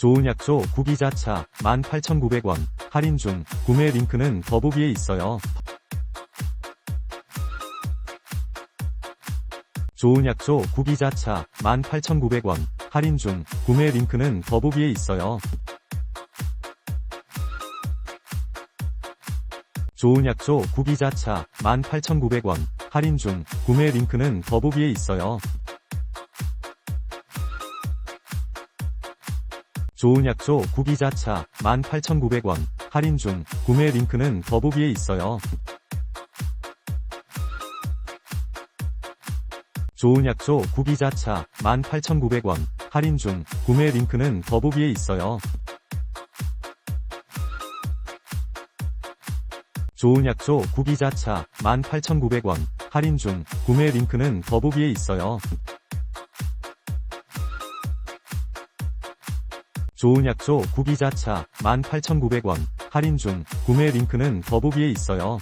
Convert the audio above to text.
좋은 약초 구기자차 18,900원 할인 중 구매 링크는 더보기에 있어요. 좋은 약초 구기자차 18,900원 할인 중 구매 링크는 더보기에 있어요. 좋은 약초 구기자차 18,900원 할인 중 구매 링크는 더보기에 있어요. 좋은 약초 구기자차 18,900원 할인 중 구매 링크는 더보기에 있어요. 좋은 약초 구기자차 18,900원 할인 중 구매 링크는 더보기에 있어요. 좋은 약초 구기자차 18,900원 할인 중 구매 링크는 더보기에 있어요. 좋은 약초 구기자차 18,900원 할인 중 구매 링크는 더보기에 있어요.